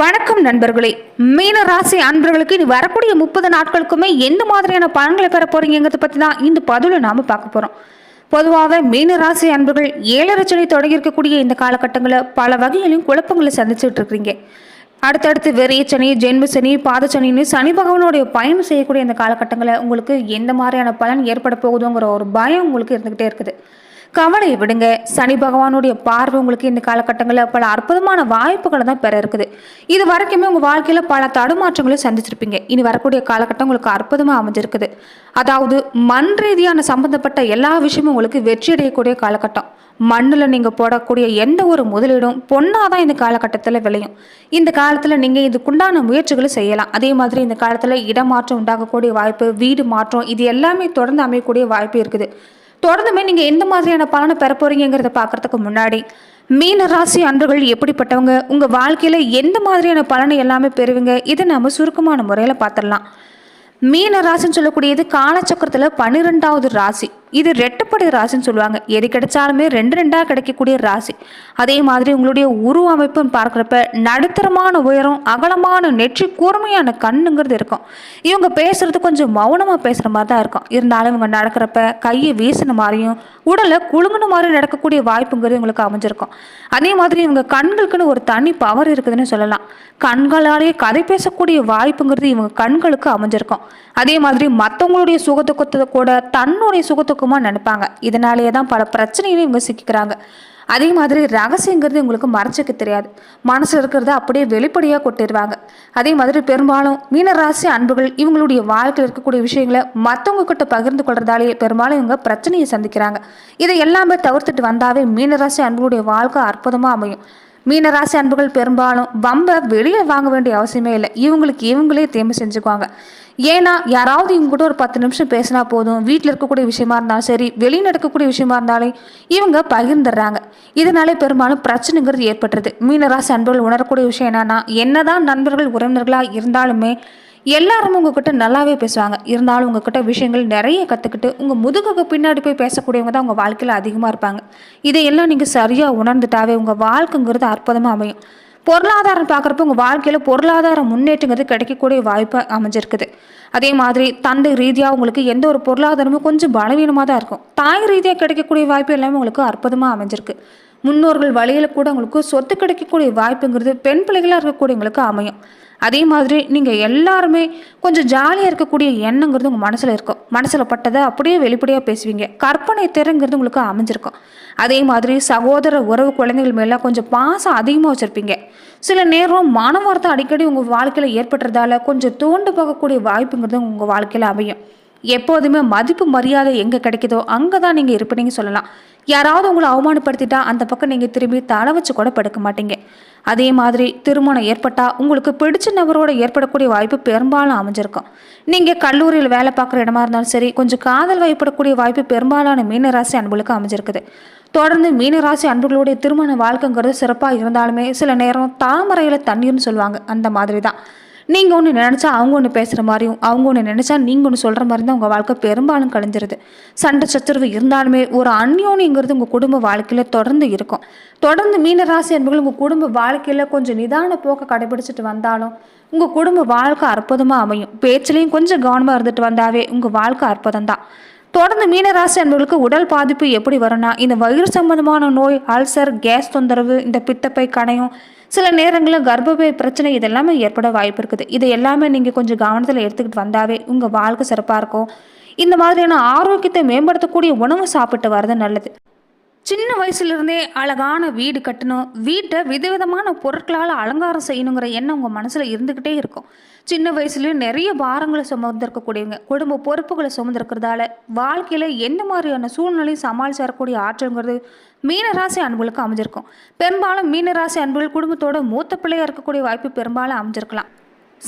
வணக்கம் நண்பர்களே. மீன ராசி அன்பர்களுக்கு இனி வரக்கூடிய முப்பது நாட்களுக்குமே எந்த மாதிரியான பலன்களை பெற போறீங்கிறத பற்றி தான் இந்த பதிவில் நாம பார்க்க போறோம். பொதுவாக மீன ராசி அன்பர்கள் ஏழரை தொடங்கி இருக்கக்கூடிய இந்த காலகட்டங்களில் பல வகையிலும் குழப்பங்களை சந்திச்சுட்டு இருக்கிறீங்க. அடுத்தடுத்து வெறிய சனி ஜென்ம சனி பாதச்சனின்னு சனி பகவானுடைய பயணம் செய்யக்கூடிய இந்த காலகட்டங்களில் உங்களுக்கு எந்த மாதிரியான பலன் ஏற்பட போகுதுங்கிற ஒரு பயம் உங்களுக்கு இருந்துகிட்டே இருக்குது. கவலையை விடுங்க. சனி பகவானுடைய பார்வை உங்களுக்கு இந்த காலகட்டங்களில் பல அற்புதமான வாய்ப்புகளை தான் பெற இருக்குது. இது வரைக்குமே உங்கள் வாழ்க்கையில் பல தடுமாற்றங்களை சந்திச்சிருப்பீங்க. இனி வரக்கூடிய காலகட்டம் உங்களுக்கு அற்புதமாக அமைஞ்சிருக்குது. அதாவது மண் ரீதியான சம்பந்தப்பட்ட எல்லா விஷயமும் உங்களுக்கு வெற்றி அடையக்கூடிய காலகட்டம். மண்ணில் நீங்கள் போடக்கூடிய எந்த ஒரு முதலீடும் பொண்ணாக தான் இந்த காலகட்டத்தில் விளையும். இந்த காலத்தில் நீங்கள் இதுக்குண்டான முயற்சிகளை செய்யலாம். அதே மாதிரி இந்த காலத்தில் இடமாற்றம் உண்டாகக்கூடிய வாய்ப்பு வீடு மாற்றம் இது எல்லாமே தொடர்ந்து அமையக்கூடிய வாய்ப்பு இருக்குது. தொடர்ந்துமே நீங்கள் எந்த மாதிரியான பலனை பெற போறீங்கிறத பார்க்கறதுக்கு முன்னாடி மீன ராசி அன்றுகள் எப்படிப்பட்டவங்க உங்கள் வாழ்க்கையில் எந்த மாதிரியான பலனை எல்லாமே பெறுவீங்க இதை நாம் சுருக்கமான முறையில் பார்த்துடலாம் மீன ராசின்னு சொல்லக்கூடியது காலச்சக்கரத்தில் பன்னிரெண்டாவது ராசி. இது ரெட்டப்படை ராசின்னு சொல்லுவாங்க. எது கிடைச்சாலுமே ரெண்டு ரெண்டாக கிடைக்கக்கூடிய ராசி. அதே மாதிரி உங்களுடைய உருவ அமைப்புன்னு பார்க்குறப்ப நடுத்தரமான உயரம் அகலமான நெற்றி கூர்மையான கண்ணுங்கிறது இருக்கும். இவங்க பேசுறது கொஞ்சம் மௌனமாக பேசுகிற மாதிரி தான் இருக்கும். இருந்தாலும் இவங்க நடக்கிறப்ப கையை வீசின மாதிரியும் உடலை குலுங்குன மாதிரி நடக்கக்கூடிய வாய்ப்புங்கிறது இவங்களுக்கு அமைஞ்சிருக்கும். அதே மாதிரி இவங்க கண்களுக்குன்னு ஒரு தனி பவர் இருக்குதுன்னு சொல்லலாம். கண்களாலேயே கதை பேசக்கூடிய வாய்ப்புங்கிறது இவங்க கண்களுக்கு அமைஞ்சிருக்கும். அதே மாதிரி மற்றவங்களுடைய சுகத்துக்கத்தை கூட தன்னுடைய சுகத்துக்கு இருக்குமா நினைப்பாங்க. இதனாலேயே தான் பல பிரச்சனைகளையும் இவங்க சிக்கிக்கிறாங்க. அதே மாதிரி ரகசியங்கிறது இவங்களுக்கு மறைச்சிக்க தெரியாது. மனசில் இருக்கிறத அப்படியே வெளிப்படையாக கொட்டிடுவாங்க அதே மாதிரி பெரும்பாலும் மீனராசி அன்புகள் இவங்களுடைய வாழ்க்கையில் இருக்கக்கூடிய விஷயங்களை மற்றவங்க கிட்ட பகிர்ந்து கொள்றதாலேயே பெரும்பாலும் இவங்க பிரச்சனையை சந்திக்கிறாங்க. இதை எல்லாமே தவிர்த்துட்டு வந்தாவே மீனராசி அன்புகளுடைய வாழ்க்கை அற்புதமாக அமையும். மீனராசி அன்புகள் பெரும்பாலும் வம்பை வெளியே வாங்க வேண்டிய அவசியமே இல்லை. இவங்களுக்கு இவங்களே தேம்பு செஞ்சுக்குவாங்க. ஏன்னா யாராவது இவங்க கூட ஒரு பத்து நிமிஷம் பேசினா போதும். வீட்டில் இருக்கக்கூடிய விஷயமா இருந்தாலும் சரி வெளியில் நடக்கக்கூடிய விஷயமா இருந்தாலும் இவங்க பகிர்ந்துடுறாங்க. இதனாலே பெரும்பாலும் பிரச்சனைங்கிறது ஏற்பட்டுருது. மீனராசி அன்புகள் உணரக்கூடிய விஷயம் என்னன்னா என்னதான் நண்பர்கள் உறவினர்களாக இருந்தாலுமே எல்லாரும் உங்ககிட்ட நல்லாவே பேசுவாங்க. இருந்தாலும் உங்ககிட்ட விஷயங்கள் நிறைய கற்றுக்கிட்டு உங்கள் முதுகுக்கு பின்னாடி போய் பேசக்கூடியவங்க தான் உங்கள் வாழ்க்கையில் அதிகமாக இருப்பாங்க. இதையெல்லாம் நீங்கள் சரியாக உணர்ந்துட்டாவே உங்கள் வாழ்க்கைங்கிறது அற்புதமாக அமையும். பொருளாதாரம் பார்க்குறப்ப உங்கள் வாழ்க்கையில் பொருளாதார முன்னேற்றங்கிறது கிடைக்கக்கூடிய வாய்ப்பு அமைஞ்சிருக்குது. அதே மாதிரி தந்தை ரீதியாக உங்களுக்கு எந்த ஒரு பொருளாதாரமும் கொஞ்சம் பலவீனமாக தான் இருக்கும். தாய் ரீதியாக கிடைக்கக்கூடிய வாய்ப்பு எல்லாமே உங்களுக்கு அற்புதமாக அமைஞ்சிருக்கு. முன்னோர்கள் வழியில் கூட உங்களுக்கு சொத்து கிடைக்கக்கூடிய வாய்ப்புங்கிறது பெண் பிள்ளைகளாக இருக்கக்கூடியவங்களுக்கு அமையும். அதே மாதிரி நீங்கள் எல்லாருமே கொஞ்சம் ஜாலியாக இருக்கக்கூடிய எண்ணங்கிறது உங்கள் மனசில் இருக்கும். மனசில் பட்டதை அப்படியே வெளிப்படையாக பேசுவீங்க. கற்பனை திறங்கிறது உங்களுக்கு அமைஞ்சிருக்கும். அதே மாதிரி சகோதர உறவு குழந்தைகள் மேலே கொஞ்சம் பாசம் அதிகமாக வச்சுருப்பீங்க. சில நேரம் மனவார்த்தம் அடிக்கடி உங்கள் வாழ்க்கையில் ஏற்பட்டுறதால கொஞ்சம் தோண்டு போகக்கூடிய வாய்ப்புங்கிறது உங்கள் வாழ்க்கையில் அமையும். எப்போதுமே மதிப்பு மரியாதை எங்கே கிடைக்குதோ அங்கே தான் நீங்கள் இருப்பீங்க சொல்லலாம். யாராவது உங்களை அவமானப்படுத்திட்டா அந்த பக்கம் நீங்கள் திரும்பி தலை வச்சு கூட படுக்க மாட்டீங்க. அதே மாதிரி திருமணம் ஏற்பட்டால் உங்களுக்கு பிடிச்ச நபரோட ஏற்படக்கூடிய வாய்ப்பு பெரும்பாலும் அமைஞ்சிருக்கும். நீங்கள் கல்லூரியில் வேலை பார்க்குற இடமா இருந்தாலும் சரி கொஞ்சம் காதல் வயப்படக்கூடிய வாய்ப்பு பெரும்பாலான மீனராசி அன்புகளுக்கு அமைஞ்சிருக்குது. தொடர்ந்து மீனராசி அன்புகளுடைய திருமண வாழ்க்கைங்கிறது சிறப்பாக இருந்தாலுமே சில நேரம் தாமரையில் தண்ணீர்னு சொல்லுவாங்க. அந்த மாதிரி தான் நீங்கள் ஒன்று நினச்சா அவங்க ஒன்று பேசுகிற மாதிரியும் அவங்க ஒன்று நினச்சா நீங்கள் ஒன்று சொல்கிற மாதிரி தான் உங்கள் வாழ்க்கை பெரும்பாலும் கழிஞ்சிருது. சண்டை சச்சரவு இருந்தாலுமே ஒரு அந்யோனிங்கிறது உங்கள் குடும்ப வாழ்க்கையில் தொடர்ந்து இருக்கும். தொடர்ந்து மீனராசி என்பது உங்கள் குடும்ப வாழ்க்கையில் கொஞ்சம் நிதான போக்கை கடைபிடிச்சிட்டு வந்தாலும் உங்கள் குடும்ப வாழ்க்கை அற்புதமாக அமையும். பேச்சிலையும் கொஞ்சம் கவனமாக இருந்துட்டு வந்தாவே உங்கள் வாழ்க்கை அற்புதம் தான் தொடர்ந்து மீனராசி அன்பர்களுக்கு உடல் பாதிப்பு எப்படி வரும்னா இந்த வயிறு சம்பந்தமான நோய் அல்சர் கேஸ் தொந்தரவு இந்த பித்தப்பை கணையும் சில நேரங்களில் கர்ப்பப்பை பிரச்சனை இதெல்லாமே ஏற்பட வாய்ப்பு இருக்குது. இது எல்லாமே நீங்கள் கொஞ்சம் கவனத்தில் எடுத்துக்கிட்டு வந்தாவே உங்கள் வாழ்க்கை சிறப்பாக இருக்கும். இந்த மாதிரியான ஆரோக்கியத்தை மேம்படுத்தக்கூடிய உணவு சாப்பிட்டு வர்றது நல்லது. சின்ன வயசுலேருந்தே அழகான வீடு கட்டணும் வீட்டை விதவிதமான பொருட்களால் அலங்காரம் செய்யணுங்கிற எண்ணம் உங்கள் மனசில் இருந்துக்கிட்டே இருக்கும். சின்ன வயசுலேயே நிறைய பாரங்களை சுமந்திருக்கக்கூடியவங்க குடும்ப பொறுப்புகளை சுமந்திருக்கிறதால வாழ்க்கையில் என்ன மாதிரியான சூழ்நிலையும் சமாளிச்சு வரக்கூடிய ஆற்றல்ங்கிறது மீனராசி அன்புகளுக்கு அமைஞ்சிருக்கும். பெரும்பாலும் மீனராசி அன்புகள் குடும்பத்தோட மூத்த பிள்ளையாக இருக்கக்கூடிய வாய்ப்பு பெரும்பாலும் அமைஞ்சிருக்கலாம்.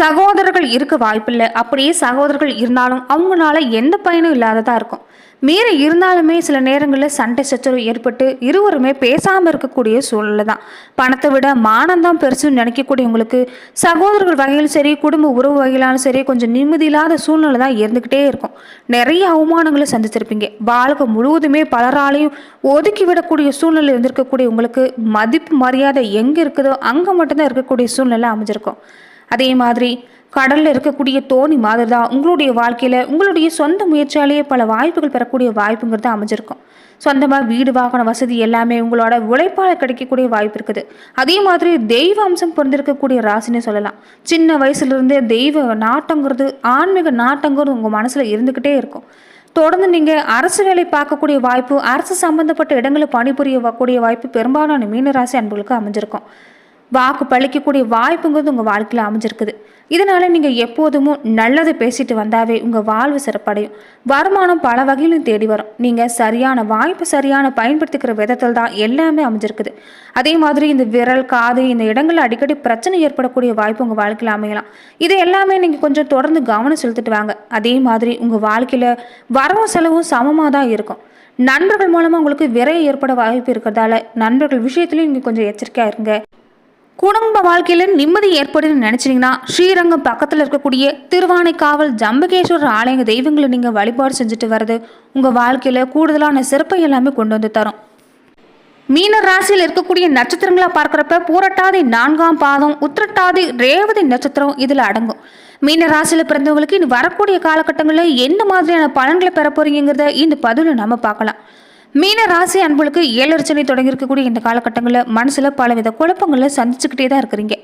சகோதரர்கள் இருக்க வாய்ப்பில்லை. அப்படியே சகோதரர்கள் இருந்தாலும் அவங்களால எந்த பயனும் இல்லாததாக இருக்கும். மீறி இருந்தாலுமே சில நேரங்களில் சண்டை சச்சரவு ஏற்பட்டு இருவருமே பேசாமல் இருக்கக்கூடிய சூழ்நிலை தான். பணத்தை விட மானந்தான் பெருசுன்னு நினைக்கக்கூடியவங்களுக்கு சகோதரர்கள் வகையிலும் சரி குடும்ப உறவு வகையிலாலும் சரி கொஞ்சம் நிம்மதி இல்லாத சூழ்நிலை தான் இருந்துக்கிட்டே இருக்கும். நிறைய அவமானங்களை சந்திச்சிருப்பீங்க வாழ்க்கை முழுவதுமே பலராலையும் ஒதுக்கி விடக்கூடிய சூழ்நிலை இருந்திருக்கக்கூடிய உங்களுக்கு மதிப்பு மரியாதை எங்கே இருக்குதோ அங்கே மட்டும்தான் இருக்கக்கூடிய சூழ்நிலை அமைஞ்சிருக்கும். அதே மாதிரி கடலில் இருக்கக்கூடிய தோணி மாதிரி தான் உங்களுடைய வாழ்க்கையில் உங்களுடைய சொந்த முயற்சியாலேயே பல வாய்ப்புகள் பெறக்கூடிய வாய்ப்புங்கிறது அமைஞ்சிருக்கும். சொந்தமாக வீடு வாகன வசதி எல்லாமே உங்களோட உழைப்பால் கிடைக்கக்கூடிய வாய்ப்பு இருக்குது. அதே மாதிரி தெய்வ அம்சம் பிறந்திருக்கக்கூடிய ராசினே சொல்லலாம். சின்ன வயசுலேருந்தே தெய்வ நாட்டங்கிறது ஆன்மீக நாட்டங்கிறது உங்கள் மனசில் இருந்துக்கிட்டே இருக்கும். தொடர்ந்து நீங்கள் அரசு வேலை பார்க்கக்கூடிய வாய்ப்பு அரசு சம்பந்தப்பட்ட இடங்களில் பணிபுரியக்கூடிய வாய்ப்பு பெரும்பாலான மீனராசி அன்புகளுக்கு அமைஞ்சிருக்கும். வாக்கு பழிக்கக்கூடிய வாய்ப்புங்கிறது உங்கள் வாழ்க்கையில் அமைஞ்சிருக்குது. இதனால் நீங்கள் எப்போதும் நல்லதை பேசிட்டு வந்தாவே உங்கள் வாழ்வு சிறப்படையும். வருமானம் பல வகையிலும் தேடி வரும். நீங்கள் சரியான வாய்ப்பு சரியான பயன்படுத்திக்கிற விதத்தில் தான் எல்லாமே அமைஞ்சிருக்குது. அதே மாதிரி இந்த விரல் காது இந்த இடங்களில் அடிக்கடி பிரச்சனை ஏற்படக்கூடிய வாய்ப்பு உங்கள் வாழ்க்கையில் அமையலாம். இது எல்லாமே நீங்கள் கொஞ்சம் தொடர்ந்து கவனம் செலுத்திட்டு வாங்க. அதே மாதிரி உங்கள் வாழ்க்கையில் வரவும் செலவும் சமமாக தான் இருக்கும். நண்பர்கள் மூலமாக உங்களுக்கு விரை ஏற்பட வாய்ப்பு இருக்கிறதால நண்பர்கள் விஷயத்துலையும் நீங்கள் கொஞ்சம் எச்சரிக்கையாக இருங்க. குடும்ப வாழ்க்கையில் நிம்மதி ஏற்படுதுன்னு நினச்சிங்கன்னா ஸ்ரீரங்கம் பக்கத்தில் இருக்கக்கூடிய திருவானைக்காவல் ஜம்பகேஸ்வரர் ஆலய தெய்வங்களை நீங்கள் வழிபாடு செஞ்சுட்டு வர்றது உங்கள் வாழ்க்கையில் கூடுதலான சிறப்பை எல்லாமே கொண்டு வந்து தரும். மீன ராசியில் இருக்கக்கூடிய நட்சத்திரங்களை பார்க்குறப்ப பூரட்டாதி நான்காம் பாதம் உத்திரட்டாதி ரேவதி நட்சத்திரம் இதில் அடங்கும். மீன ராசியில் பிறந்தவங்களுக்கு இனி வரக்கூடிய காலகட்டங்களில் என்ன மாதிரியான பலன்களை பெற போறீங்கிறத இந்த பதிவில் நம்ம பார்க்கலாம். மீன ராசி அன்புகளுக்கு ஏழரச்சனை தொடங்கியிருக்கக்கூடிய இந்த காலகட்டங்களில் மனசில் பலவித குழப்பங்களை சந்திச்சுக்கிட்டே தான் இருக்கிறீங்க.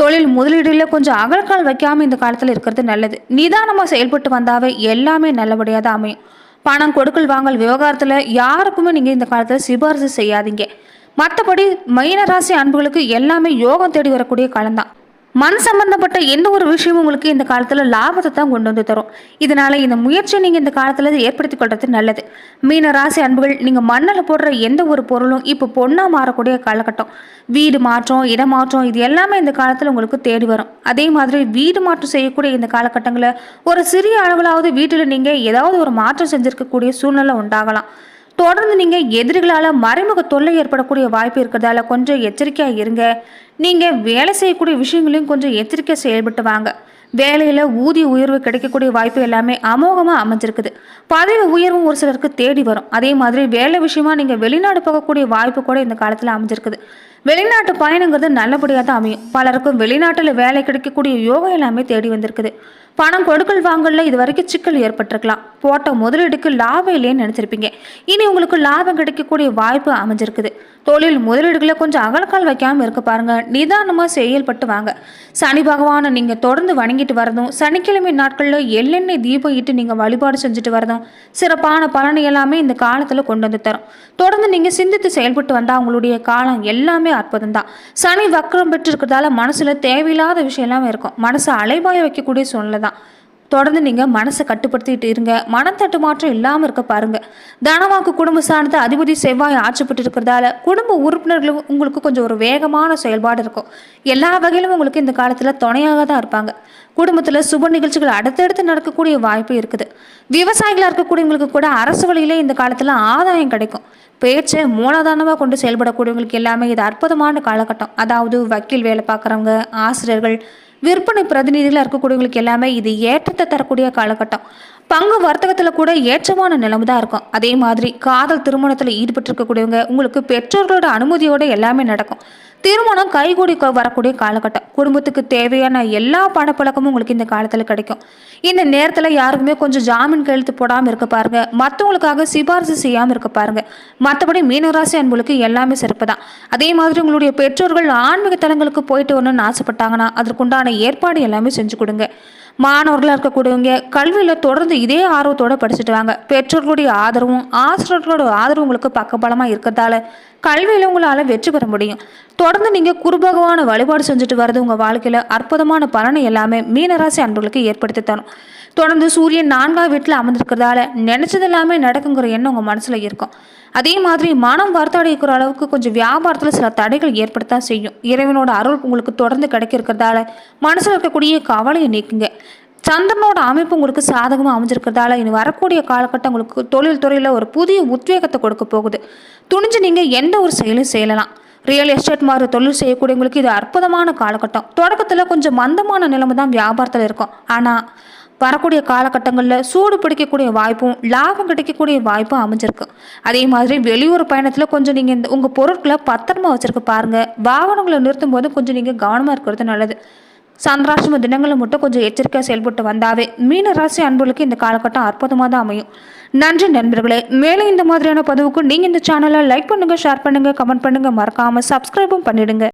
தொழில் முதலீடுல கொஞ்சம் அகல்கால் வைக்காமல் இந்த காலத்தில் இருக்கிறது நல்லது. நிதானமாக செயல்பட்டு வந்தாவே எல்லாமே நல்லபடியாக தான் அமையும். பணம் கொடுக்கல் வாங்கல் விவகாரத்தில் யாருக்குமே நீங்கள் இந்த காலத்தில் சிபாரிசு செய்யாதீங்க. மற்றபடி மீன ராசி அன்புகளுக்கு எல்லாமே யோகம் தேடி வரக்கூடிய காலம்தான். மண் சம்பந்தப்பட்ட எந்த ஒரு விஷயமும் உங்களுக்கு இந்த காலத்தில் லாபத்தை தான் கொண்டு வந்து தரும். இதனால இந்த முயற்சியை நீங்கள் இந்த காலத்தில் ஏற்படுத்தி கொள்வது நல்லது. மீன ராசி அன்புகள் நீங்கள் மண்ணில் போடுற எந்த ஒரு பொருளும் இப்போ பொண்ணாக மாறக்கூடிய காலகட்டம். வீடு மாற்றம் இடமாற்றம் இது எல்லாமே இந்த காலத்தில் உங்களுக்கு தேடி வரும். அதே மாதிரி வீடு மாற்றம் செய்யக்கூடிய இந்த காலகட்டங்களில் ஒரு சிறிய அளவிலாவது வீட்டில் நீங்கள் ஏதாவது ஒரு மாற்றம் செஞ்சிருக்கக்கூடிய சூழ்நிலை உண்டாகலாம். தொடர்ந்து நீங்கள் எதிரிகளால் மறைமுக தொல்லை ஏற்படக்கூடிய வாய்ப்பு இருக்கிறதால கொஞ்சம் எச்சரிக்கையாக இருங்க. நீங்கள் வேலை செய்யக்கூடிய விஷயங்களையும் கொஞ்சம் எச்சரிக்கை செயல்பட்டு வாங்க. வேலையில் ஊதிய உயர்வு கிடைக்கக்கூடிய வாய்ப்பு எல்லாமே அமோகமாக அமைஞ்சிருக்குது. பதவி உயர்வும் ஒரு சிலருக்கு தேடி வரும். அதே மாதிரி வேலை விஷயமா நீங்கள் வெளிநாடு போகக்கூடிய வாய்ப்பு கூட இந்த காலத்தில் அமைஞ்சிருக்குது. வெளிநாட்டு பயணங்கிறது நல்லபடியாக தான் அமையும். பலருக்கும் வெளிநாட்டில் வேலை கிடைக்கக்கூடிய யோகம் எல்லாமே தேடி வந்திருக்குது. பணம் கொடுக்கல் வாங்கல இது வரைக்கும் சிக்கல் ஏற்பட்டிருக்கலாம். போட்ட முதலீடுக்கு லாபம் இல்லைன்னு நினச்சிருப்பீங்க. இனி உங்களுக்கு லாபம் கிடைக்கக்கூடிய வாய்ப்பு அமைஞ்சிருக்குது. தொழில் முதலீடுகளை கொஞ்சம் அகலக்கால் வைக்காமல் இருக்க பாருங்க. நிதானமாக செயல்பட்டு வாங்க. சனி பகவானை நீங்கள் தொடர்ந்து வணங்கிட்டு வரதும் சனிக்கிழமை நாட்களில் எள்ளெண்ணெய் தீபம் இட்டு நீங்கள் வழிபாடு செஞ்சுட்டு வரதும் சிறப்பான பலனை எல்லாமே இந்த காலத்தில் கொண்டு வந்து தரும். தொடர்ந்து நீங்கள் சிந்தித்து செயல்பட்டு வந்தால் உங்களுடைய காலம் எல்லாமே அற்புதம் தான் சனி வக்ரம் பெற்று இருக்கிறதால மனசில் தேவையில்லாத விஷயம் எல்லாமே இருக்கும். மனசை அலைபாய வைக்கக்கூடிய சூழ்நிலை தான் தொடர்ந்து நீங்கள் மனசை கட்டுப்படுத்திட்டு இருங்க. மனத்தட்டு மாற்றம் இல்லாமல் இருக்க பாருங்க. தனவாக்கு குடும்ப சார்ந்த அதிபதி செவ்வாய் ஆட்சிப்பட்டு இருக்கிறதால குடும்ப உறுப்பினர்களும் உங்களுக்கு கொஞ்சம் ஒரு வேகமான செயல்பாடு இருக்கும். எல்லா வகையிலும் உங்களுக்கு இந்த காலத்தில் துணையாக தான் இருப்பாங்க. குடும்பத்தில் சுப நிகழ்ச்சிகள் அடுத்தடுத்து நடக்கக்கூடிய வாய்ப்பு இருக்குது. விவசாயிகளாக இருக்கக்கூடியவங்களுக்கு கூட அரசு வழியிலே இந்த காலத்தில் ஆதாயம் கிடைக்கும். பேச்சை மூலாதாரமாக கொண்டு செயல்படக்கூடியவங்களுக்கு எல்லாமே இது அற்புதமான காலகட்டம். அதாவது வக்கீல் வேலை பார்க்குறவங்க ஆசிரியர்கள் விற்பனை பிரதிநிதிகளாக இருக்கக்கூடியவங்களுக்கு எல்லாமே இது ஏற்றத்தை தரக்கூடிய காலகட்டம். பங்கு வர்த்தகத்தில் கூட ஏற்றமான நிலைமை தான் இருக்கும். அதே மாதிரி காதல் திருமணத்தில் ஈடுபட்டிருக்கக்கூடியவங்க உங்களுக்கு பெற்றோர்களோட அனுமதியோட எல்லாமே நடக்கும். திருமணம் கைகூடி வரக்கூடிய காலகட்டம். குடும்பத்துக்கு தேவையான எல்லா பணப்பழக்கமும் உங்களுக்கு இந்த காலத்தில் கிடைக்கும். இந்த நேரத்தில் யாருக்குமே கொஞ்சம் ஜாமீன் கையெழுத்து போடாமல் இருக்க பாருங்க. மற்றவங்களுக்காக சிபாரிசு செய்யாமல் இருக்க பாருங்க. மற்றபடி மீனராசி அன்புகளுக்கு எல்லாமே சிறப்பு தான் அதே மாதிரி உங்களுடைய பெற்றோர்கள் ஆன்மீக தலங்களுக்கு போயிட்டு வரணும்னு ஆசைப்பட்டாங்கன்னா அதற்குண்டான ஏற்பாடு எல்லாமே செஞ்சு கொடுங்க. மாணவர்களாக இருக்கக்கூடியவங்க கல்வியில் தொடர்ந்து இதே ஆர்வத்தோட படிச்சுட்டு வாங்க. பெற்றோர்களுடைய ஆதரவும் ஆசிரியர்களோட ஆதரவும் உங்களுக்கு பக்கபலமாக இருக்கிறதால கல்வியில் உங்களால் வெற்றி பெற முடியும். தொடர்ந்து நீங்கள் குருபகவான வழிபாடு செஞ்சுட்டு வர்றது உங்கள் வாழ்க்கையில் அற்புதமான பலனை எல்லாமே மீனராசி அன்பர்களுக்கு ஏற்படுத்தி தரும். தொடர்ந்து சூரியன் நான்காவது வீட்டில் அமர்ந்திருக்கிறதால நினச்சது எல்லாமே நடக்குங்கிற எண்ணம் உங்கள் மனசில் இருக்கும். அதே மாதிரி மனம் வருத்தடைக்கிற அளவுக்கு கொஞ்சம் வியாபாரத்தில் சில தடைகள் ஏற்படத்தான் செய்யும். இறைவனோட அருள் உங்களுக்கு தொடர்ந்து கிடைக்க இருக்கிறதால மனசில் இருக்கக்கூடிய கவலையை நீக்குங்க. சந்திரனோட அமைப்பு உங்களுக்கு சாதகமாக அமைஞ்சிருக்கிறதால இனி வரக்கூடிய காலகட்டம் உங்களுக்கு தொழில் துறையில் ஒரு புதிய உத்வேகத்தை கொடுக்க போகுது. துணிஞ்சு நீங்கள் எந்த ஒரு செயலும் செய்யலாம். ரியல் எஸ்டேட் மாதிரி தொழில் செய்யக்கூடியவங்களுக்கு இது அற்புதமான காலகட்டம். தொடக்கத்தில் கொஞ்சம் மந்தமான நிலைமை தான் வியாபாரத்தில் இருக்கும். ஆனால் வரக்கூடிய காலகட்டங்களில் சூடு பிடிக்கக்கூடிய வாய்ப்பும் லாபம் கிடைக்கக்கூடிய வாய்ப்பும் அமைஞ்சிருக்கு. அதே மாதிரி வெளியூர் பயணத்தில் கொஞ்சம் நீங்கள் இந்த உங்கள் பொருட்களை பத்திரமா வச்சுருக்க பாருங்கள் வாகனங்களை நிறுத்தும் போது கொஞ்சம் நீங்கள் கவனமாக இருக்கிறது நல்லது. சந்திராசிரம தினங்களை மட்டும் கொஞ்சம் எச்சரிக்கையாக செயல்பட்டு வந்தாவே மீன ராசி அன்புகளுக்கு இந்த காலகட்டம் அற்புதமாக தான் அமையும். நன்றி நண்பர்களே மேலும் இந்த மாதிரியான பதிவுக்கு நீங்கள் இந்த சேனலை லைக் பண்ணுங்கள் ஷேர் பண்ணுங்கள் கமெண்ட் பண்ணுங்கள் மறக்காமல் சப்ஸ்கிரைபும் பண்ணிடுங்க.